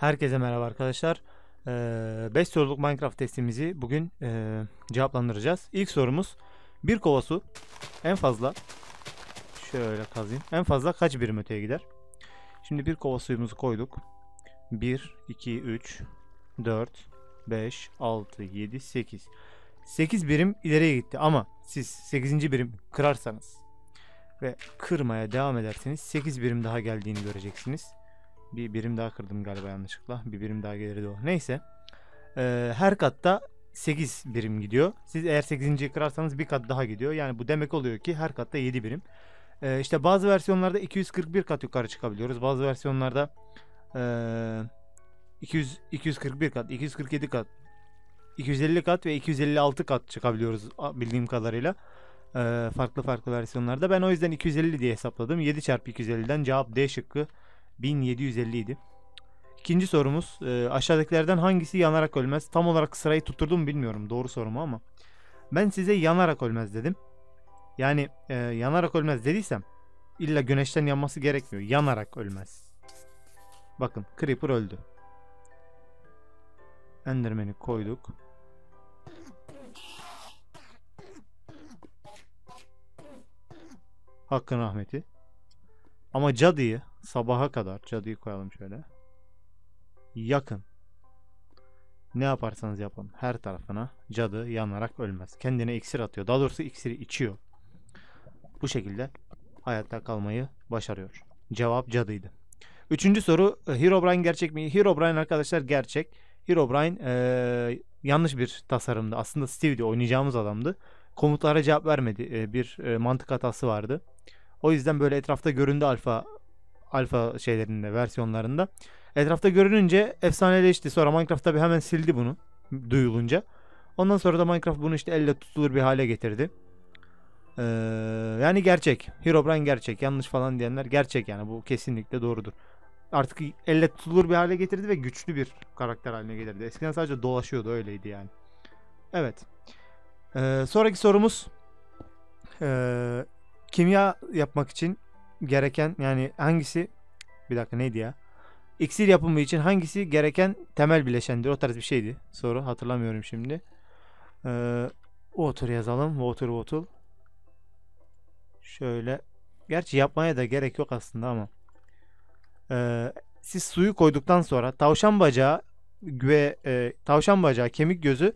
Herkese merhaba arkadaşlar. 5 soruluk Minecraft testimizi bugün eee, cevaplandıracağız. İlk sorumuz bir kova su en fazla şöyle kazayım. En fazla kaç birim öteye gider? Şimdi bir kova suyumuzu koyduk. 1, 2, 3, 4, 5, 6, 7, 8. 8 birim ileriye gitti ama siz 8. birim kırarsanız ve kırmaya devam ederseniz 8 birim daha geldiğini göreceksiniz. Bir birim daha kırdım galiba yanlışlıkla. Bir birim daha gelirdi o. Neyse. Ee, her katta 8 birim gidiyor. Siz eğer 8. kırarsanız bir kat daha gidiyor. Yani bu demek oluyor ki her katta 7 birim. Ee, işte bazı versiyonlarda 241 kat yukarı çıkabiliyoruz. Bazı versiyonlarda ee, 200 241 kat, 247 kat, 250 kat ve 256 kat çıkabiliyoruz bildiğim kadarıyla. Ee, farklı farklı versiyonlarda. Ben o yüzden 250 diye hesapladım. 7 çarpı 250'den cevap D şıkkı 1750 idi. İkinci sorumuz e, aşağıdakilerden hangisi yanarak ölmez? Tam olarak sırayı tutturdum bilmiyorum doğru soru mu ama. Ben size yanarak ölmez dedim. Yani e, yanarak ölmez dediysem illa güneşten yanması gerekmiyor. Yanarak ölmez. Bakın Creeper öldü. Enderman'i koyduk. Hakkın rahmeti. Ama cadıyı sabaha kadar cadıyı koyalım şöyle. Yakın. Ne yaparsanız yapın her tarafına cadı yanarak ölmez. Kendine iksir atıyor. Daha doğrusu iksiri içiyor. Bu şekilde hayatta kalmayı başarıyor. Cevap cadıydı. Üçüncü soru e, Herobrine gerçek mi? Herobrine arkadaşlar gerçek. Herobrine eee, yanlış bir tasarımdı. Aslında Steve de oynayacağımız adamdı. Komutlara cevap vermedi. E, bir e, mantık hatası vardı. O yüzden böyle etrafta göründü alfa alfa şeylerinde versiyonlarında. Etrafta görününce efsaneleşti. Sonra Minecraft tabi hemen sildi bunu duyulunca. Ondan sonra da Minecraft bunu işte elle tutulur bir hale getirdi. Ee, yani gerçek. Herobrine gerçek. Yanlış falan diyenler gerçek yani. Bu kesinlikle doğrudur. Artık elle tutulur bir hale getirdi ve güçlü bir karakter haline getirdi. Eskiden sadece dolaşıyordu öyleydi yani. Evet. Ee, sonraki sorumuz ee, kimya yapmak için gereken yani hangisi bir dakika neydi ya? İksir yapımı için hangisi gereken temel bileşendir? O tarz bir şeydi. Soru hatırlamıyorum şimdi. Ee, water yazalım. Water bottle. Şöyle. Gerçi yapmaya da gerek yok aslında ama. Ee, siz suyu koyduktan sonra tavşan bacağı ve e, tavşan bacağı, kemik gözü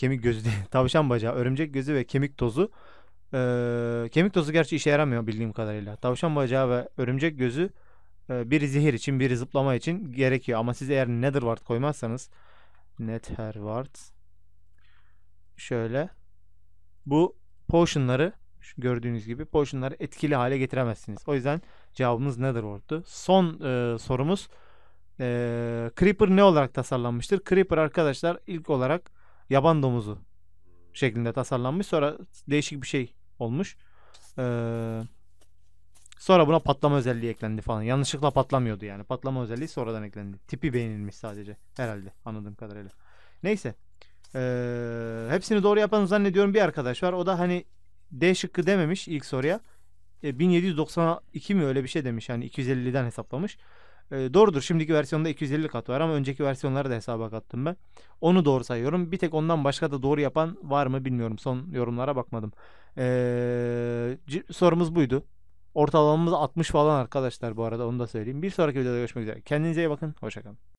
kemik gözü değil, tavşan bacağı, örümcek gözü ve kemik tozu ee, kemik tozu gerçi işe yaramıyor bildiğim kadarıyla. Tavşan bacağı ve örümcek gözü e, biri zehir için, biri zıplama için gerekiyor. Ama siz eğer netherwart koymazsanız netherwart şöyle bu potionları gördüğünüz gibi potionları etkili hale getiremezsiniz. O yüzden cevabımız netherwart'tu. Son e, sorumuz e, Creeper ne olarak tasarlanmıştır? Creeper arkadaşlar ilk olarak yaban domuzu şeklinde tasarlanmış. Sonra değişik bir şey olmuş. Ee, sonra buna patlama özelliği eklendi falan. Yanlışlıkla patlamıyordu yani. Patlama özelliği sonradan eklendi. Tipi beğenilmiş sadece. Herhalde anladığım kadarıyla. Neyse. Ee, hepsini doğru yapan zannediyorum bir arkadaş var. O da hani D şıkkı dememiş ilk soruya. E, 1792 mi öyle bir şey demiş. Yani 250'den hesaplamış. E, doğrudur. Şimdiki versiyonda 250 kat var ama önceki versiyonları da hesaba kattım ben. Onu doğru sayıyorum. Bir tek ondan başka da doğru yapan var mı bilmiyorum. Son yorumlara bakmadım. E, sorumuz buydu. Ortalamamız 60 falan arkadaşlar bu arada onu da söyleyeyim. Bir sonraki videoda görüşmek üzere. Kendinize iyi bakın. Hoşçakalın.